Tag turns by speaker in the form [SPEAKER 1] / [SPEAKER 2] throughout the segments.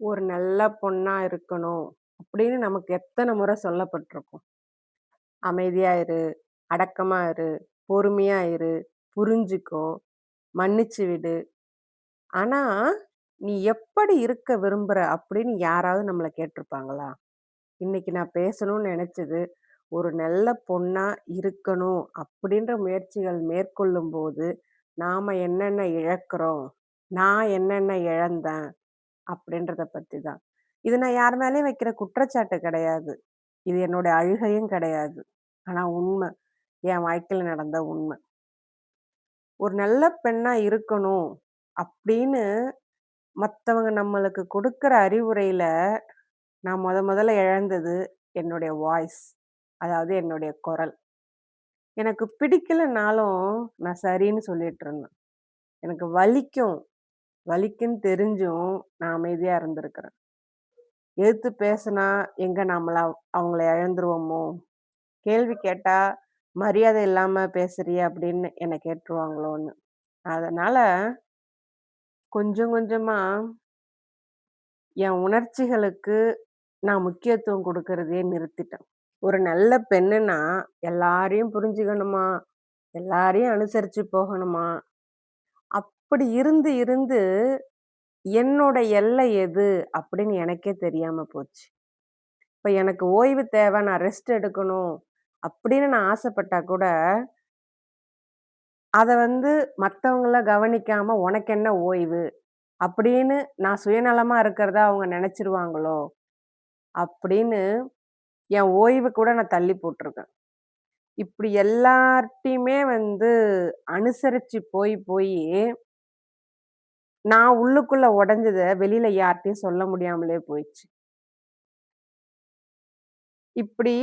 [SPEAKER 1] ஒரு நல்ல பொண்ணாக இருக்கணும் அப்படின்னு நமக்கு எத்தனை முறை சொல்லப்பட்டிருக்கும். அமைதியா இரு, அடக்கமா இரு, பொறுமையா இரு, புரிஞ்சுக்கோ, மன்னிச்சு விடு. ஆனா, நீ எப்படி இருக்க விரும்புற அப்படின்னு யாராவது நம்மளை கேட்டிருப்பாங்களா? இன்னைக்கு நான் பேசணும்னு நெனச்சது, ஒரு நல்ல பொண்ணா இருக்கணும் அப்படின்ற முயற்சிகள் மேற்கொள்ளும்போது, நாம என்னென்ன இழக்கிறோம்? நான் என்னென்ன இழந்தேன்? அப்படின்றத பத்தி தான். இது நான் யார் மேலயும் வைக்கிற குற்றச்சாட்டு கிடையாது. இது என்னோட அழுகையும் கிடையாது. ஆனா உண்ம. என் வாழ்க்கையில நடந்த உண்ம. ஒரு நல்ல பெண்ணா இருக்கணும் அப்படின்னு மத்தவங்க நம்மளுக்கு கொடுக்குற அறிவுரையில, நான் மொத மொதல்ல இழந்தது என்னுடைய வாய்ஸ். அதாவது என்னுடைய குரல். எனக்கு பிடிக்கலனாலும் நான் சரின்னு சொல்லிட்டு இருந்தேன். எனக்கு வலிக்கும். வலிக்குன்னு தெரிஞ்சும் நான் அமைதியா இருந்திருக்கிறேன். எதிர்த்து பேசுனா எங்க நம்மள அவங்கள இழந்துருவோமோ? கேள்வி கேட்டா மரியாதை இல்லாம பேசுறியே அப்படின்னு என்ன கேட்டுருவாங்களோன்னு. அதனால கொஞ்சம் கொஞ்சமா என் உணர்ச்சிகளுக்கு நான் முக்கியத்துவம் குடுக்கறதையே நிறுத்திட்டேன். ஒரு நல்ல பெண்ணுன்னா எல்லாரையும் புரிஞ்சுக்கணுமா? எல்லாரையும் அனுசரிச்சு போகணுமா? அப்படி இருந்து இருந்து என்னோட எல்லை எது அப்படின்னு எனக்கே தெரியாம போச்சு. இப்ப எனக்கு ஓய்வு தேவை, நான் ரெஸ்ட் எடுக்கணும் அப்படின்னு நான் ஆசைப்பட்டா கூட, அதை வந்து மற்றவங்கள கவனிக்காம உனக்கு என்ன ஓய்வு? அப்படின்னு நான் சுயநலமா இருக்கிறதா அவங்க நினைச்சிருவாங்களோ அப்படின்னு என் ஓய்வு கூட நான் தள்ளி போட்டிருக்கேன் இப்படி எல்லார்ட்டையுமே வந்து அனுசரிச்சு போய் போய் நான் உள்ளுக்குள்ள உடைஞ்சத வெளியில யார்ட்டயும் சொல்ல முடியாமலே போயிடுச்சு. இப்படி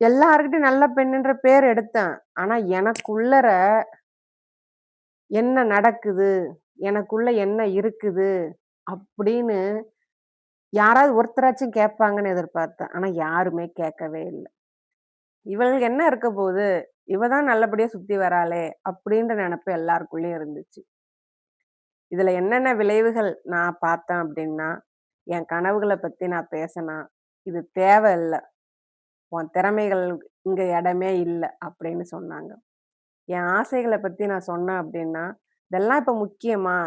[SPEAKER 1] எல்லார்கிட்டயும் நல்ல பெண்ணுன்ற பேர் எடுத்தேன். ஆனா எனக்குள்ளர என்ன நடக்குது? எனக்குள்ள என்ன இருக்குது? அப்படின்னு யாராவது ஒருத்தராச்சும் கேட்பாங்கன்னு எதிர்பார்த்தேன். ஆனா யாருமே கேட்கவே இல்ல. இவளுக்கு என்ன இருக்க போகுது? இவ தான் நல்லபடியா சுத்தி வராளே! அப்படின்ற நெனப்பு எல்லாருக்குள்ளயும் இருந்துச்சு. இதில் என்னென்ன விளைவுகள் நான் பார்த்தேன் அப்படின்னா, என் கனவுகளை பற்றி நான் பேசினா இது தேவை இல்லை உன் திறமைகள் இங்கே இடமே இல்லை அப்படின்னு சொன்னாங்க. என் ஆசைகளை பற்றி நான் சொன்னேன் அப்படின்னா, இதெல்லாம் இப்போ முக்கியமா?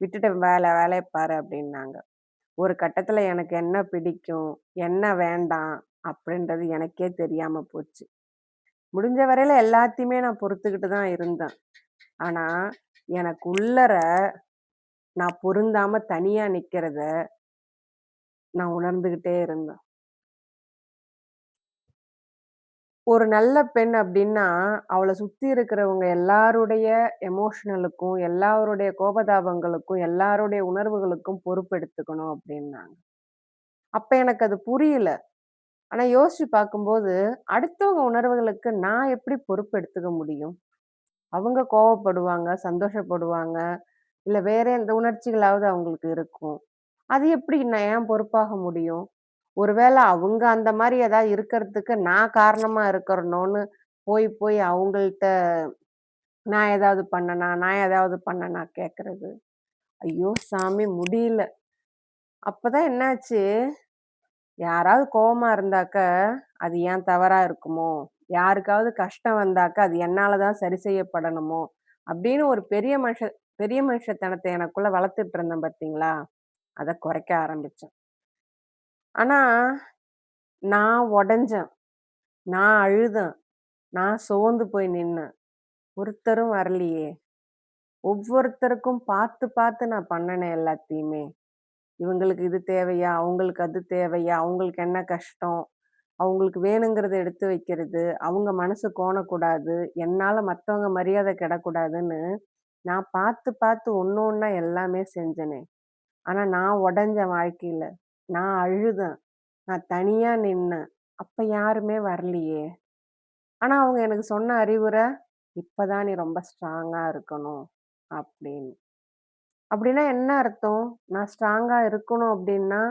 [SPEAKER 1] விட்டுட்டு வேலை வேலையை பாரு அப்படின்னாங்க. ஒரு கட்டத்தில் எனக்கு என்ன பிடிக்கும்? என்ன வேண்டாம்? அப்படின்றது எனக்கே தெரியாமல் போச்சு. முடிஞ்ச வரையில் எல்லாத்தையுமே நான் பொறுத்துக்கிட்டு தான் இருந்தேன். ஆனால் எனக்கு உள்ளர நான் பொருந்தாம தனியா நிக்கிறத நான் உணர்ந்துகிட்டே இருந்தேன். ஒரு நல்ல பெண் அப்படின்னா, அவள சுத்தி இருக்கிறவங்க எல்லாருடைய எமோஷனலுக்கும், எல்லாருடைய கோபதாபங்களுக்கும், எல்லாருடைய உணர்வுகளுக்கும் பொறுப்பெடுத்துக்கணும் அப்படின்னாங்க. அப்ப எனக்கு அது புரியல. ஆனா யோசிச்சு பார்க்கும்போது, அடுத்தவங்க உணர்வுகளுக்கு நான் எப்படி பொறுப்பு எடுத்துக்க முடியும்? அவங்க கோவப்படுவாங்க, சந்தோஷப்படுவாங்க, இல்லை வேற எந்த உணர்ச்சிகளாவது அவங்களுக்கு இருக்கும். அது எப்படி நான் ஏன் பொறுப்பாக முடியும்? ஒருவேளை அவங்க அந்த மாதிரி ஏதாவது இருக்கிறதுக்கு நான் காரணமா இருக்கிறனோன்னு போய் போய் அவங்கள்ட்ட நான் ஏதாவது பண்ணனா? நான் ஏதாவது பண்ணனா? கேட்கறது. ஐயோ சாமி முடியல. அப்பதான் என்னாச்சு, யாராவது கோவமா இருந்தாக்க, அது ஏன் தவறா இருக்குமோ? யாருக்காவது கஷ்டம் வந்தாக்கா அது என்னால தான் சரி செய்யப்படணுமோ? அப்படின்னு ஒரு பெரிய மனுஷ பெரிய மனுஷத்தனத்தை எனக்குள்ள வளர்த்துட்டு இருந்தேன் பார்த்தீங்களா? அதை குறைக்க ஆரம்பிச்சேன். ஆனா, நான் உடஞ்சேன் நான் அழுதேன். நான் சோர்ந்து போய் நின்னேன். ஒருத்தரும் வரலையே! ஒவ்வொருத்தருக்கும் பார்த்து பார்த்து நான் பண்ணினேன் எல்லாத்தையுமே. இவங்களுக்கு இது தேவையா? அவங்களுக்கு அது தேவையா? அவங்களுக்கு என்ன கஷ்டம்? அவங்களுக்கு வேணுங்கிறத எடுத்து வைக்கிறது, அவங்க மனசு கோணக்கூடாது, என்னால மத்தவங்க மரியாதை கெடக்கூடாதுன்னு, நான் பார்த்து பார்த்து ஒண்ணு ஒண்ணா எல்லாமே செஞ்சனே! ஆனா நான் உடைஞ்சேன் வாழ்க்கையில. நான் அழுதேன். நான் தனியா நின்னேன். அப்ப யாருமே வரலையே! ஆனா அவங்க எனக்கு சொன்ன அறிவுரை, "இப்பதான் நீ ரொம்ப ஸ்ட்ராங்கா இருக்கணும்." அப்படின்னு. அப்படின்னா என்ன அர்த்தம்? நான் ஸ்ட்ராங்கா இருக்கணும் அப்படின்னா,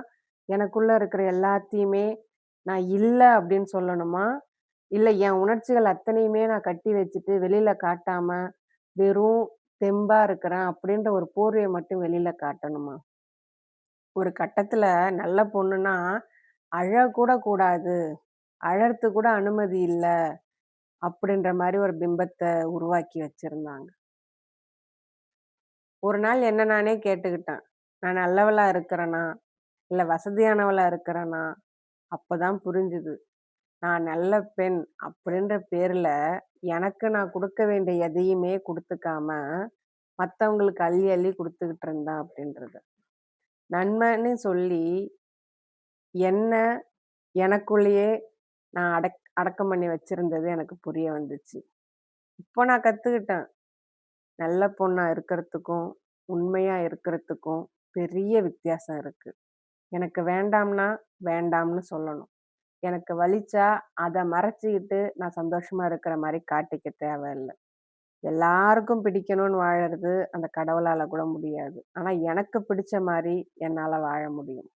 [SPEAKER 1] எனக்குள்ள இருக்கிற எல்லாத்தையுமே நான் இல்ல அப்படின்னு சொல்லணுமா? இல்ல என் உணர்ச்சிகள் அத்தனையுமே நான் கட்டி வச்சுட்டு வெளியில காட்டாம, வெறும் தெம்பா இருக்கிறேன் அப்படின்ற ஒரு போர்வைய மட்டும் வெளியில காட்டணுமா? ஒரு கட்டத்துல நல்ல பொண்ணுன்னா, அழக்கூட கூடாது. அழறதுக்கு கூட அனுமதி இல்ல. அப்படின்ற மாரி ஒரு பிம்பத்த உருவாக்கி வச்சிருந்தாங்க. ஒரு நாள் என்ன நானே கேட்டுக்கிட்டேன். நான் நல்லவளா இருக்கிறேனா? இல்ல வசதியானவளா இருக்கிறேனா? அப்பதான் புரிஞ்சுது. நான் நல்ல பெண் அப்படின்ற பேர்ல, எனக்கு நான் குடுக்க வேண்டிய எதையுமே குடுத்துக்காம, மத்தவங்களுக்கு அள்ளி அள்ளி குடுத்துக்கிட்டு இருந்தேன் அப்படின்றது. நன்மைன்னு சொல்லி, என்ன எனக்குள்ளேயே நான் அடக் அடக்கம் பண்ணி வச்சிருந்தது எனக்கு புரிய வந்துச்சு. இப்போ நான் கத்துக்கிட்டேன். நல்ல பொண்ணா இருக்கிறதுக்கும், உண்மையா இருக்கிறதுக்கும் பெரிய வித்தியாசம் இருக்கு. எனக்கு வேண்டாம்னா, வேண்டாம்னு சொல்லணும். எனக்கு வலிச்சா, அதை மறைச்சிக்கிட்டு நான் சந்தோஷமா இருக்கிற மாதிரி காட்டிக்க தேவையில்லை எல்லாருக்கும் பிடிக்கணும்னு வாழறது அந்த கடவுளால கூட முடியாது. ஆனா எனக்கு பிடிச்ச மாதிரி என்னால வாழ முடியும்.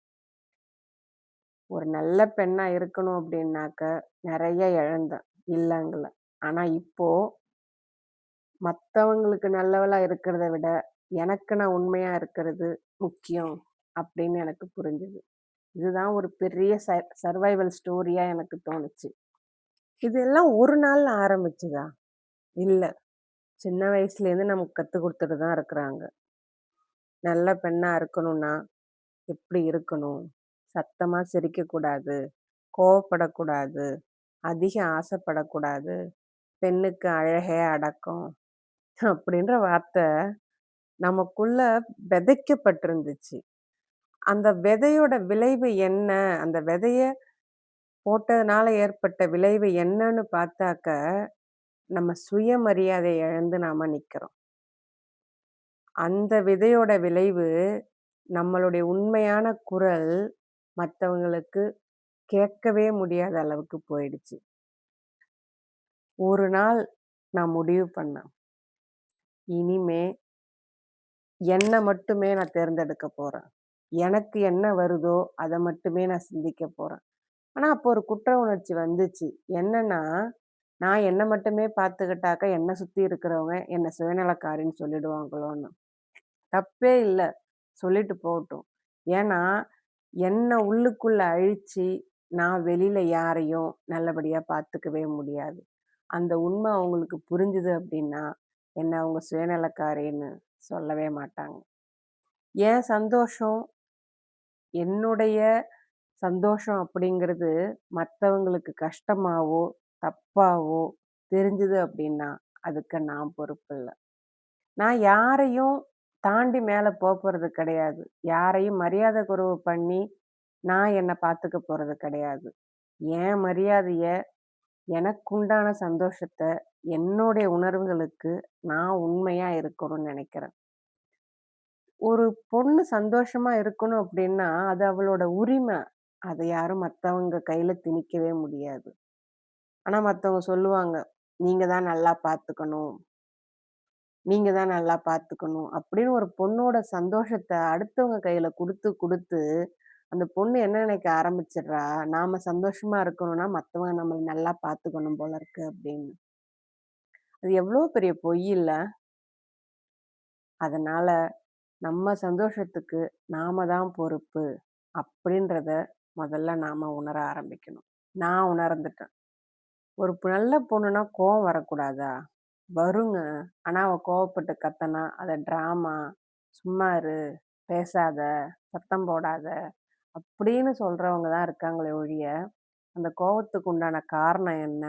[SPEAKER 1] ஒரு நல்ல பெண்ணா இருக்கணும் அப்படின்னாக்க நிறைய இழந்தேன். இல்லங்கல. ஆனா இப்போ மற்றவங்களுக்கு நல்லவளா இருக்கிறத விட, எனக்கு நான் உண்மையா இருக்கிறது முக்கியம் அப்படின்னு எனக்கு புரிஞ்சுது. இதுதான் ஒரு பெரிய ச சர்வைவல் ஸ்டோரியாக எனக்கு தோணுச்சு. இதெல்லாம் ஒரு நாளில் ஆரம்பிச்சதா? இல்லை சின்ன வயசுலேருந்து நமக்கு கற்றுக் கொடுத்துட்டு தான் இருக்கிறாங்க. நல்ல பெண்ணாக இருக்கணும்னா, எப்படி இருக்கணும்? சத்தமாக சிரிக்கக்கூடாது, கோவப்படக்கூடாது, அதிக ஆசைப்படக்கூடாது, பெண்ணுக்கு அழகே அடக்கம் அப்படின்ற வார்த்தை நமக்குள்ள விதைக்கப்பட்டிருந்துச்சு. அந்த விதையோட விளைவு என்ன? அந்த விதைய போட்டதுனால ஏற்பட்ட விளைவு என்னன்னு பார்த்தாக்க, நம்ம சுயமரியாதைய இழந்து நாம நிக்கிறோம். அந்த விதையோட விளைவு, நம்மளுடைய உண்மையான குரல் மத்தவங்களுக்கு கேட்கவே முடியாத அளவுக்கு போயிடுச்சு. ஒரு நாள் நான் முடிவு பண்ணேன். இனிமே என்ன மட்டுமே நான் தேர்ந்தெடுக்க போறேன். எனக்கு என்ன வருதோ, அதை மட்டுமே நான் சிந்திக்க போகிறேன் ஆனால் அப்போ ஒரு குற்ற உணர்ச்சி வந்துச்சு. என்னன்னா, நான் என்னை மட்டுமே பார்த்துக்கிட்டாக்க, என்னை சுற்றி இருக்கிறவங்க என்னை சுயநலக்காரின்னு சொல்லிடுவாங்களோன்னு. தப்பே இல்லை சொல்லிட்டு போகட்டும். ஏன்னா, என்னை உள்ளுக்குள்ளே அழிச்சு, நான் வெளியில் யாரையும் நல்லபடியாக பார்த்துக்கவே முடியாது. அந்த உண்மை அவங்களுக்கு புரிஞ்சுது அப்படின்னா, என்னை அவங்க சுயநலக்காரின்னு சொல்லவே மாட்டாங்க. என் சந்தோஷம், என்னுடைய சந்தோஷம் அப்படிங்கிறது மத்தவங்களுக்கு கஷ்டமாவோ, தப்பாவோ தெரிஞ்சுது அப்படின்னா, அதுக்கு நான் பொறுப்பில்ல. நான் யாரையும் தாண்டி மேல போப்போறது கிடையாது. யாரையும் மரியாதை குறைவு பண்ணி, நான் என்ன பார்த்துக்க போறது கிடையாது. என் மரியாதைய, எனக்குண்டான சந்தோஷத்த, என்னுடைய உணர்வுகளுக்கு நான் உண்மையா இருக்கணும்னு நெனைக்கிறேன். ஒரு பொண்ணு சந்தோஷமா இருக்கணும் அப்படின்னா, அது அவளோட உரிமை. அத யாரும் மத்தவங்க கையில திணிக்கவே முடியாது. ஆனா மத்தவங்க சொல்லுவாங்க, "நீங்க தான் நல்லா பார்த்துக்கணும். நீங்க தான் நல்லா பார்த்துக்கணும்." அப்படின்னு ஒரு பொண்ணோட சந்தோஷத்த அடுத்தவங்க கையில குடுத்து, குடுத்து, அந்த பொண்ணு என்ன நினைக்க ஆரம்பிச்சிடுறா, நாம சந்தோஷமா இருக்கணும்னா, மத்தவங்க நம்மள நல்லா பார்த்துக்கணும் போல இருக்கு அப்படின்னு. அது எவ்வளோ பெரிய பொய் இல்ல? அதனால நம்ம சந்தோஷத்துக்கு நாம தான் பொறுப்பு அப்படின்றத முதல்ல நாம உணர ஆரம்பிக்கணும். நான் உணர்ந்துட்டேன். ஒரு நல்ல பொண்ணுன்னா கோவம் வரக்கூடாதா? வருங்க. ஆனா அவ கோவப்பட்டு கத்துனா, அதை ட்ராமா, சும்மா இரு, பேசாத, சத்தம் போடாத அப்படின்னு சொல்றவங்க தான் இருக்காங்களே ஒழிய, அந்த கோவத்துக்கு உண்டான காரணம் என்ன?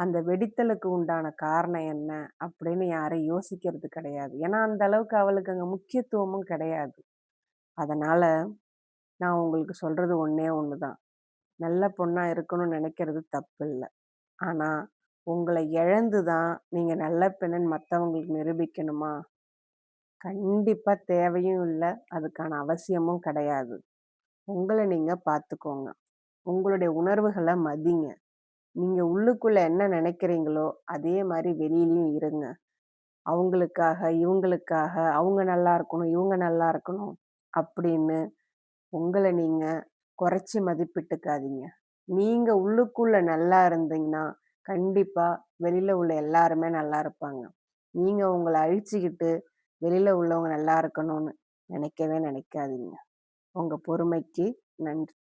[SPEAKER 1] அந்த வெடித்தலுக்கு உண்டான காரணம் என்ன? அப்படின்னு யாரும் யோசிக்கிறது கிடையாது. ஏன்னா, அந்த அளவுக்கு அவளுக்கு அங்கே முக்கியத்துவமும் கிடையாது. அதனால, நான் உங்களுக்கு சொல்றது ஒன்றே ஒன்று தான். நல்ல பொண்ணா இருக்கணும்னு நினைக்கிறது தப்பு இல்லை ஆனால் உங்களை இழந்து தான் நீங்கள் நல்ல பெண்ணுன்னு மற்றவங்களுக்கு நிரூபிக்கணுமா? கண்டிப்பாக தேவையும் இல்லை அதுக்கான அவசியமும் கிடையாது. உங்களை நீங்கள் பார்த்துக்கோங்க. உங்களுடைய உணர்வுகளை மதிங்க. நீங்க உள்ளுக்குள்ள என்ன நினைக்கிறீங்களோ அதே மாரி வெளியிலயும் இருங்க. அவங்களுக்காக, இவங்களுக்காக, அவங்க நல்லா இருக்கணும், இவங்க நல்லா இருக்கணும் அப்படின்னு உங்கள நீங்க குறைச்சு மதிப்பிட்டுக்காதீங்க. நீங்க உள்ளுக்குள்ள நல்லா இருந்தீங்கன்னா, கண்டிப்பா வெளியில உள்ள எல்லாருமே நல்லா இருப்பாங்க. நீங்க உங்கள அழிச்சுக்கிட்டு, வெளியில உள்ளவங்க நல்லா இருக்கணும்னு நினைக்கவே நினைக்காதீங்க. உங்க பொறுமைக்கு நன்றி.